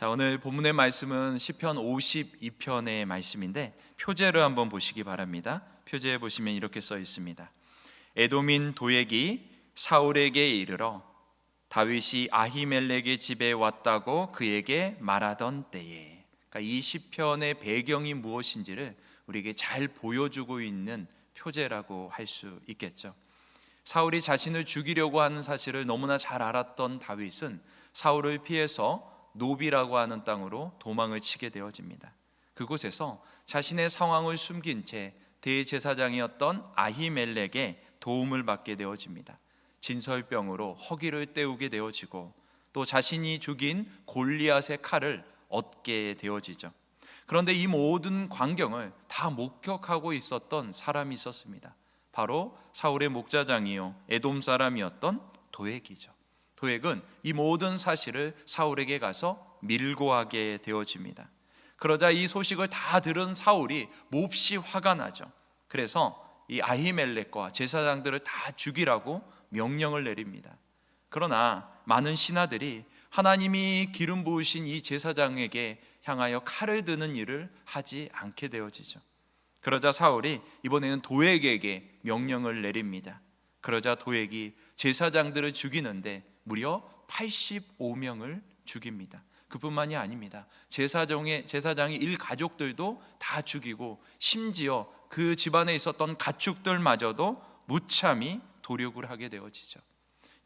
자, 오늘 본문의 말씀은 시편 52편의 말씀인데 표제를 한번 보시기 바랍니다. 표제에 보시면 이렇게 써 있습니다. 에돔인 도액이 사울에게 이르러 다윗이 아히멜렉의 집에 왔다고 그에게 말하던 때에 그러니까 이 시편의 배경이 무엇인지를 우리에게 잘 보여주고 있는 표제라고 할 수 있겠죠. 사울이 자신을 죽이려고 하는 사실을 너무나 잘 알았던 다윗은 사울을 피해서 노비라고 하는 땅으로 도망을 치게 되어집니다. 그곳에서 자신의 상황을 숨긴 채 대제사장이었던 아히멜렉의 도움을 받게 되어집니다. 진설병으로 허기를 때우게 되어지고 또 자신이 죽인 골리앗의 칼을 얻게 되어지죠. 그런데 이 모든 광경을 다 목격하고 있었던 사람이 있었습니다. 바로 사울의 목자장이요 에돔 사람이었던 도액이죠. 도액은 이 모든 사실을 사울에게 가서 밀고하게 되어집니다. 그러자 이 소식을 다 들은 사울이 몹시 화가 나죠. 그래서 이 아히멜렉과 제사장들을 다 죽이라고 명령을 내립니다. 그러나 많은 신하들이 하나님이 기름 부으신 이 제사장에게 향하여 칼을 드는 일을 하지 않게 되어지죠. 그러자 사울이 이번에는 도액에게 명령을 내립니다. 그러자 도액이 제사장들을 죽이는데 무려 85명을 죽입니다. 그뿐만이 아닙니다. 제사장의 제사장의 일 가족들도 다 죽이고 심지어 그 집안에 있었던 가축들마저도 무참히 도륙을 하게 되어지죠.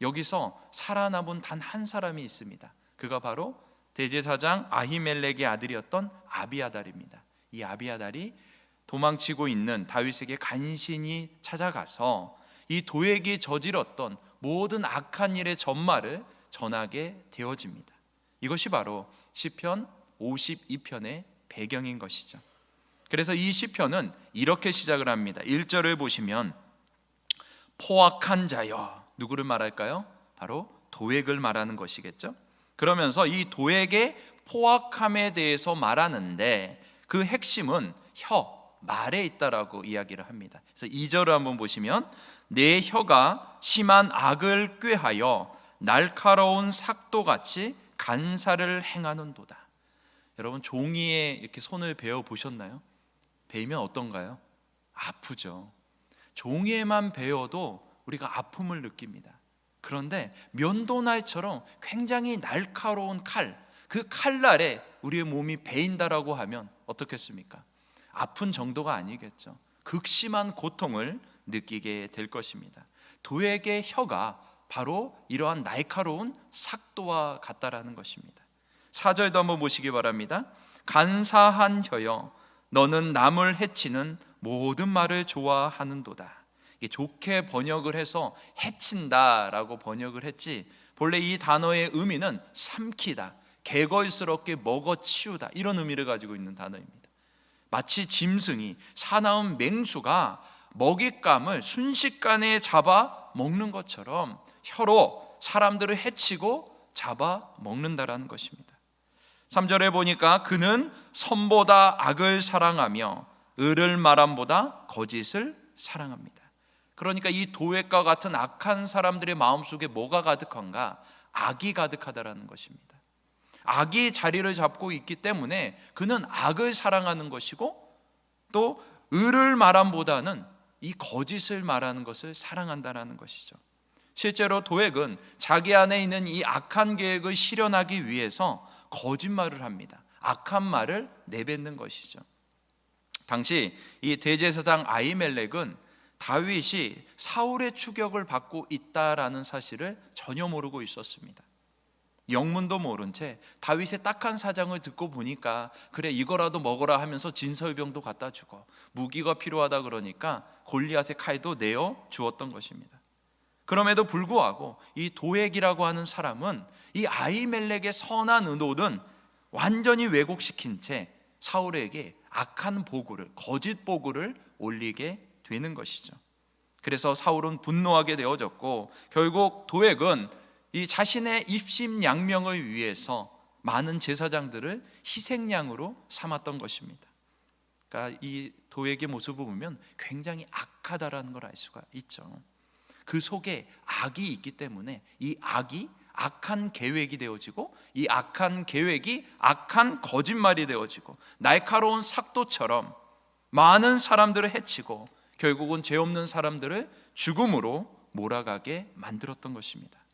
여기서 살아남은 단 한 사람이 있습니다. 그가 바로 대제사장 아히멜렉의 아들이었던 아비아달입니다. 이 아비아달이 도망치고 있는 다윗에게 간신히 찾아가서 이 도액이 저질렀던 모든 악한 일의 전말을 전하게 되어집니다. 이것이 바로 시편 52편의 배경인 것이죠. 그래서 이 시편은 이렇게 시작을 합니다. 1절을 보시면 포악한 자여 누구를 말할까요? 바로 도액을 말하는 것이겠죠. 그러면서 이 도액의 포악함에 대해서 말하는데 그 핵심은 혀, 말에 있다라고 이야기를 합니다. 그래서 2절을 한번 보시면 내 혀가 심한 악을 꾀하여 날카로운 삭도 같이 간사를 행하는도다. 여러분 종이에 이렇게 손을 베어 보셨나요? 베면 어떤가요? 아프죠. 종이에만 베어도 우리가 아픔을 느낍니다. 그런데 면도날처럼 굉장히 날카로운 칼, 그 칼날에 우리의 몸이 베인다라고 하면 어떻겠습니까? 아픈 정도가 아니겠죠. 극심한 고통을 느끼게 될 것입니다. 도액의 혀가 바로 이러한 날카로운 삭도와 같다라는 것입니다. 4절도 한번 보시기 바랍니다. 간사한 혀여 너는 남을 해치는 모든 말을 좋아하는도다. 좋게 번역을 해서 해친다라고 번역을 했지 본래 이 단어의 의미는 삼키다, 개걸스럽게 먹어치우다 이런 의미를 가지고 있는 단어입니다. 마치 짐승이 사나운 맹수가 먹잇감을 순식간에 잡아 먹는 것처럼 혀로 사람들을 해치고 잡아 먹는다라는 것입니다. 3절에 보니까 그는 선보다 악을 사랑하며 을을 말함보다 거짓을 사랑합니다. 그러니까 이 도액과 같은 악한 사람들의 마음속에 뭐가 가득한가? 악이 가득하다라는 것입니다. 악이 자리를 잡고 있기 때문에 그는 악을 사랑하는 것이고 또 을을 말함보다는 이 거짓을 말하는 것을 사랑한다라는 것이죠. 실제로 도액은 자기 안에 있는 이 악한 계획을 실현하기 위해서 거짓말을 합니다. 악한 말을 내뱉는 것이죠. 당시 이 대제사장 아이멜렉은 다윗이 사울의 추격을 받고 있다라는 사실을 전혀 모르고 있었습니다. 영문도 모른 채 다윗의 딱한 사장을 듣고 보니까 그래 이거라도 먹어라 하면서 진설병도 갖다 주고 무기가 필요하다 그러니까 골리앗의 칼도 내어 주었던 것입니다. 그럼에도 불구하고 이 도액이라고 하는 사람은 이 아이멜렉의 선한 의도는 완전히 왜곡시킨 채 사울에게 악한 보고를 거짓 보고를 올리게 되는 것이죠. 그래서 사울은 분노하게 되어졌고 결국 도액은 이 자신의 입심양명을 위해서 많은 제사장들을 희생양으로 삼았던 것입니다. 그러니까 이 도액의 모습을 보면 굉장히 악하다라는 걸 알 수가 있죠. 그 속에 악이 있기 때문에 이 악이 악한 계획이 되어지고 이 악한 계획이 악한 거짓말이 되어지고 날카로운 삭도처럼 많은 사람들을 해치고 결국은 죄 없는 사람들을 죽음으로 몰아가게 만들었던 것입니다.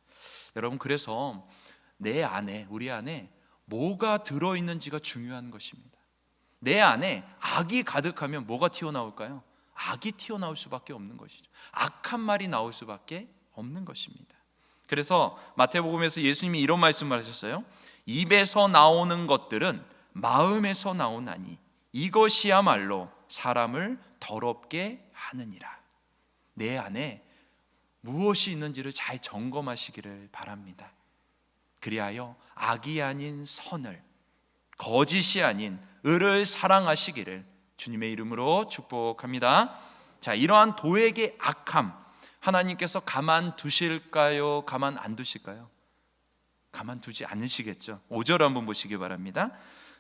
여러분 그래서 내 안에 우리 안에 뭐가 들어 있는지가 중요한 것입니다. 내 안에 악이 가득하면 뭐가 튀어나올까요? 악이 튀어나올 수밖에 없는 것이죠. 악한 말이 나올 수밖에 없는 것입니다. 그래서 마태복음에서 예수님이 이런 말씀을 하셨어요. 입에서 나오는 것들은 마음에서 나오나니 이것이야말로 사람을 더럽게 하느니라. 내 안에 무엇이 있는지를 잘 점검하시기를 바랍니다. 그리하여 악이 아닌 선을 거짓이 아닌 을을 사랑하시기를 주님의 이름으로 축복합니다. 자, 이러한 도에게 악함 하나님께서 가만 두실까요? 가만 안 두실까요? 가만 두지 않으시겠죠. 5절 한번 보시기 바랍니다.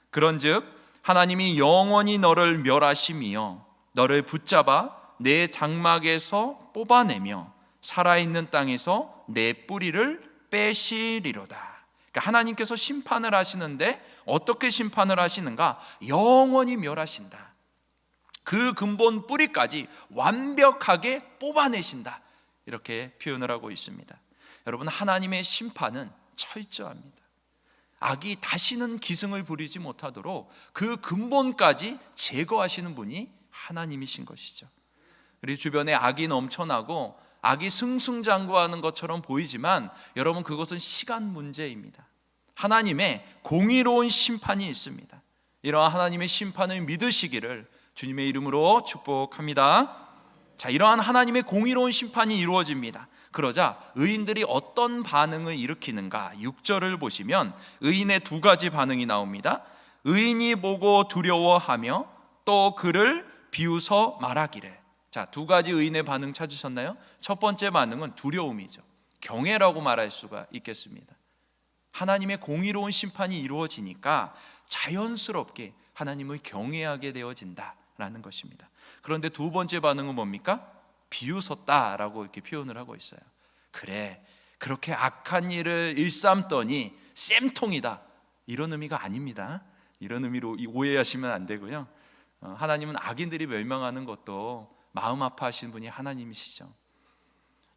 그런즉 하나님이 영원히 너를 멸하심이요 너를 붙잡아 내 장막에서 뽑아내며 살아있는 땅에서 내 뿌리를 빼시리로다. 그러니까 하나님께서 심판을 하시는데 어떻게 심판을 하시는가? 영원히 멸하신다. 그 근본 뿌리까지 완벽하게 뽑아내신다. 이렇게 표현을 하고 있습니다. 여러분 하나님의 심판은 철저합니다. 악이 다시는 기승을 부리지 못하도록 그 근본까지 제거하시는 분이 하나님이신 것이죠. 우리 주변에 악이 넘쳐나고 악이 승승장구하는 것처럼 보이지만 여러분 그것은 시간 문제입니다. 하나님의 공의로운 심판이 있습니다. 이러한 하나님의 심판을 믿으시기를 주님의 이름으로 축복합니다. 자, 이러한 하나님의 공의로운 심판이 이루어집니다. 그러자 의인들이 어떤 반응을 일으키는가? 6절을 보시면 의인의 두 가지 반응이 나옵니다. 의인이 보고 두려워하며 또 그를 비웃어 말하기를. 자, 두 가지 의인의 반응 찾으셨나요? 첫 번째 반응은 두려움이죠. 경외라고 말할 수가 있겠습니다. 하나님의 공의로운 심판이 이루어지니까 자연스럽게 하나님을 경외하게 되어진다라는 것입니다. 그런데 두 번째 반응은 뭡니까? 비웃었다라고 이렇게 표현을 하고 있어요. 그래, 그렇게 악한 일을 일삼더니 쌤통이다. 이런 의미가 아닙니다. 이런 의미로 오해하시면 안 되고요. 어, 하나님은 악인들이 멸망하는 것도 마음 아파하시는 분이 하나님이시죠.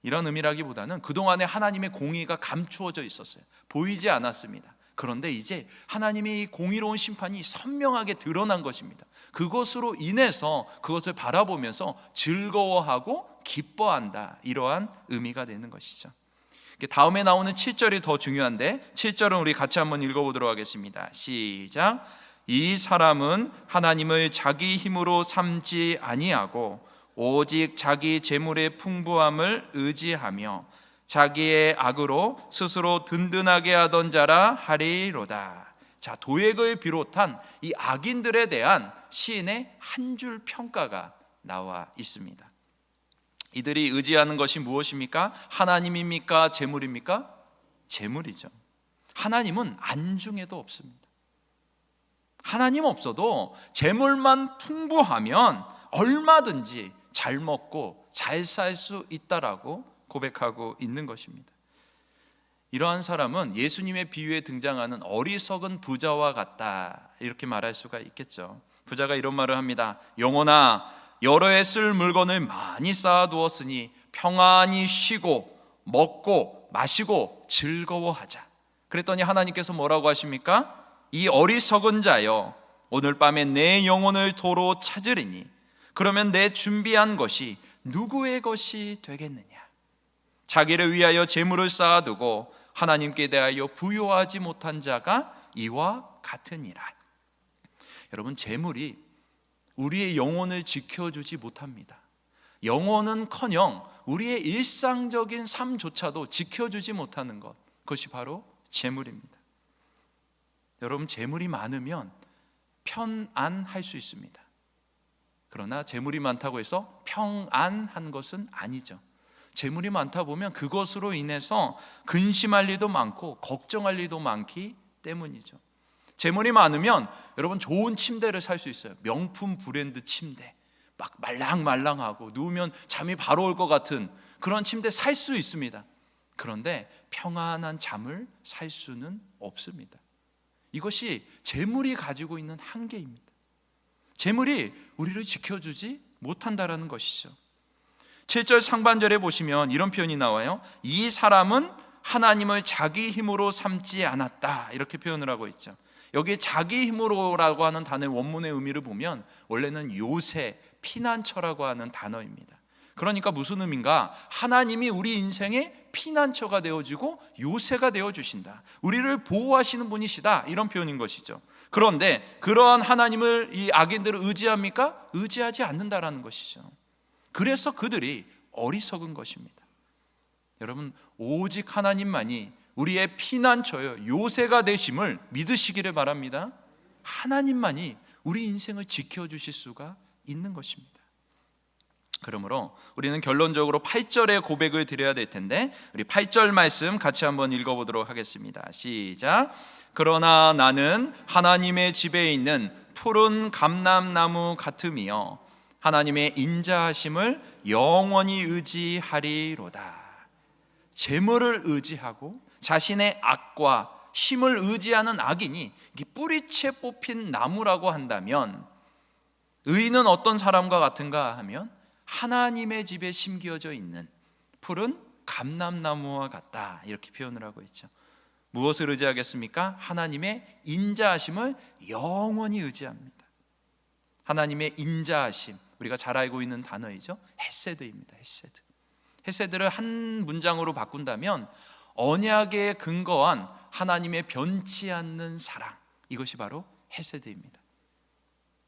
이런 의미라기보다는 그동안에 하나님의 공의가 감추어져 있었어요. 보이지 않았습니다. 그런데 이제 하나님의 공의로운 심판이 선명하게 드러난 것입니다. 그것으로 인해서 그것을 바라보면서 즐거워하고 기뻐한다. 이러한 의미가 되는 것이죠. 다음에 나오는 7절이 더 중요한데 7절은 우리 같이 한번 읽어보도록 하겠습니다. 시작. 이 사람은 하나님을 자기 힘으로 삼지 아니하고 오직 자기 재물의 풍부함을 의지하며 자기의 악으로 스스로 든든하게 하던 자라 하리로다. 자, 도액을 비롯한 이 악인들에 대한 시인의 한 줄 평가가 나와 있습니다. 이들이 의지하는 것이 무엇입니까? 하나님입니까? 재물입니까? 재물이죠. 하나님은 안중에도 없습니다. 하나님 없어도 재물만 풍부하면 얼마든지 잘 먹고 잘 살 수 있다라고 고백하고 있는 것입니다. 이러한 사람은 예수님의 비유에 등장하는 어리석은 부자와 같다 이렇게 말할 수가 있겠죠. 부자가 이런 말을 합니다. 영혼아 여러 해 쓸 물건을 많이 쌓아두었으니 평안히 쉬고 먹고 마시고 즐거워하자. 그랬더니 하나님께서 뭐라고 하십니까? 이 어리석은 자여 오늘 밤에 내 영혼을 도로 찾으리니 그러면 내 준비한 것이 누구의 것이 되겠느냐? 자기를 위하여 재물을 쌓아두고 하나님께 대하여 부요하지 못한 자가 이와 같으니라. 여러분 재물이 우리의 영혼을 지켜주지 못합니다. 영혼은커녕 우리의 일상적인 삶조차도 지켜주지 못하는 것 그것이 바로 재물입니다. 여러분 재물이 많으면 편안할 수 있습니다. 그러나 재물이 많다고 해서 평안한 것은 아니죠. 재물이 많다 보면 그것으로 인해서 근심할 일도 많고 걱정할 일도 많기 때문이죠. 재물이 많으면 여러분 좋은 침대를 살 수 있어요. 명품 브랜드 침대. 막 말랑말랑하고 누우면 잠이 바로 올 것 같은 그런 침대 살 수 있습니다. 그런데 평안한 잠을 살 수는 없습니다. 이것이 재물이 가지고 있는 한계입니다. 재물이 우리를 지켜주지 못한다라는 것이죠. 7절 상반절에 보시면 이런 표현이 나와요. 이 사람은 하나님을 자기 힘으로 삼지 않았다. 이렇게 표현을 하고 있죠. 여기 자기 힘으로라고 하는 단어의 원문의 의미를 보면 원래는 요새, 피난처라고 하는 단어입니다. 그러니까 무슨 의미인가? 하나님이 우리 인생의 피난처가 되어주고 요새가 되어주신다. 우리를 보호하시는 분이시다. 이런 표현인 것이죠. 그런데 그러한 하나님을 이 악인들을 의지합니까? 의지하지 않는다라는 것이죠. 그래서 그들이 어리석은 것입니다. 여러분, 오직 하나님만이 우리의 피난처요, 요새가 되심을 믿으시기를 바랍니다. 하나님만이 우리 인생을 지켜 주실 수가 있는 것입니다. 그러므로 우리는 결론적으로 8절의 고백을 드려야 될 텐데 우리 8절 말씀 같이 한번 읽어보도록 하겠습니다. 시작. 그러나 나는 하나님의 집에 있는 푸른 감람나무 같음이요 하나님의 인자하심을 영원히 의지하리로다. 재물을 의지하고 자신의 악과 힘을 의지하는 악인이 뿌리채 뽑힌 나무라고 한다면 의인은 어떤 사람과 같은가 하면 하나님의 집에 심겨져 있는 푸른 감람나무와 같다 이렇게 표현을 하고 있죠. 무엇을 의지하겠습니까? 하나님의 인자하심을 영원히 의지합니다. 하나님의 인자하심 우리가 잘 알고 있는 단어이죠. 헤세드입니다. 헤세드. 헤세드를 한 문장으로 바꾼다면 언약에 근거한 하나님의 변치 않는 사랑 이것이 바로 헤세드입니다.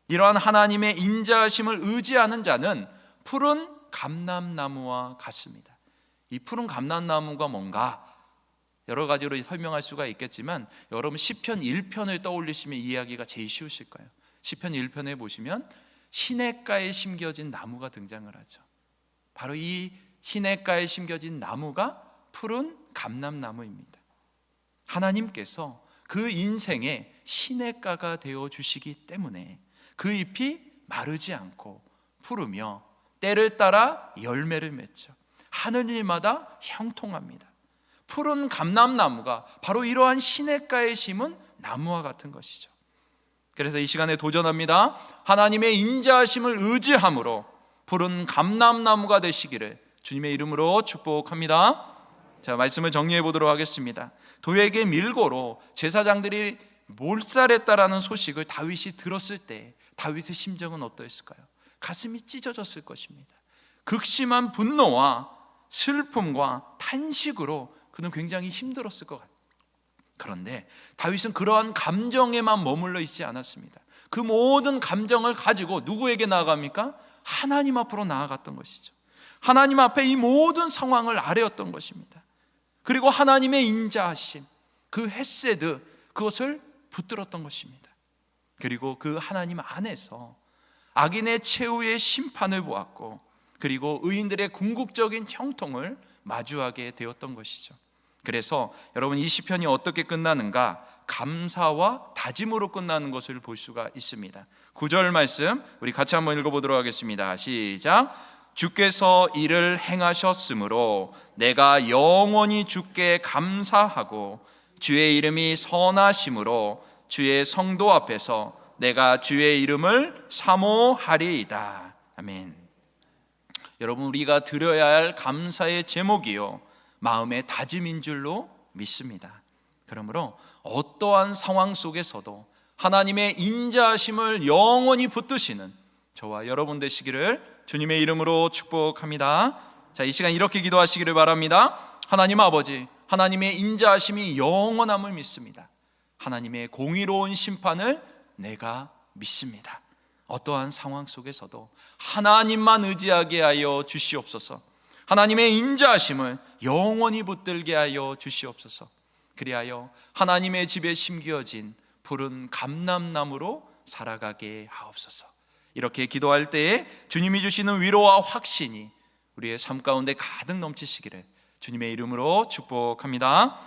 이러한 하나님의 인자하심을 의지하는 자는 푸른 감람나무와 같습니다. 이 푸른 감람나무가 뭔가 여러 가지로 설명할 수가 있겠지만 여러분 시편 1편을 떠올리시면 이야기가 제일 쉬우실 거예요. 시편 1편에 보시면 시냇가에 심겨진 나무가 등장을 하죠. 바로 이 시냇가에 심겨진 나무가 푸른 감람나무입니다. 하나님께서 그 인생의 시냇가가 되어 주시기 때문에 그 잎이 마르지 않고 푸르며 때를 따라 열매를 맺죠. 하늘일마다 형통합니다. 푸른 감람나무가 바로 이러한 시냇가에 심은 나무와 같은 것이죠. 그래서 이 시간에 도전합니다. 하나님의 인자하심을 의지함으로 푸른 감람나무가 되시기를 주님의 이름으로 축복합니다. 자, 말씀을 정리해 보도록 하겠습니다. 도에게 밀고로 제사장들이 몰살했다라는 소식을 다윗이 들었을 때 다윗의 심정은 어떠했을까요? 가슴이 찢어졌을 것입니다. 극심한 분노와 슬픔과 탄식으로 그는 굉장히 힘들었을 것 같아요. 그런데 다윗은 그러한 감정에만 머물러 있지 않았습니다. 그 모든 감정을 가지고 누구에게 나아갑니까? 하나님 앞으로 나아갔던 것이죠. 하나님 앞에 이 모든 상황을 아뢰었던 것입니다. 그리고 하나님의 인자하심, 그 헤세드 그것을 붙들었던 것입니다. 그리고 그 하나님 안에서 악인의 최후의 심판을 보았고 그리고 의인들의 궁극적인 형통을 마주하게 되었던 것이죠. 그래서 여러분 이 시편이 어떻게 끝나는가? 감사와 다짐으로 끝나는 것을 볼 수가 있습니다. 9절 말씀 우리 같이 한번 읽어 보도록 하겠습니다. 시작. 주께서 이를 행하셨으므로 내가 영원히 주께 감사하고 주의 이름이 선하심으로 주의 성도 앞에서 내가 주의 이름을 사모하리이다. 아멘. 여러분 우리가 드려야 할 감사의 제목이요 마음의 다짐인 줄로 믿습니다. 그러므로 어떠한 상황 속에서도 하나님의 인자하심을 영원히 붙드시는 저와 여러분 되시기를 주님의 이름으로 축복합니다. 자, 이 시간 이렇게 기도하시기를 바랍니다. 하나님 아버지, 하나님의 인자하심이 영원함을 믿습니다. 하나님의 공의로운 심판을 내가 믿습니다. 어떠한 상황 속에서도 하나님만 의지하게 하여 주시옵소서. 하나님의 인자하심을 영원히 붙들게 하여 주시옵소서. 그리하여 하나님의 집에 심겨진 푸른 감람나무로 살아가게 하옵소서. 이렇게 기도할 때에 주님이 주시는 위로와 확신이 우리의 삶 가운데 가득 넘치시기를 주님의 이름으로 축복합니다.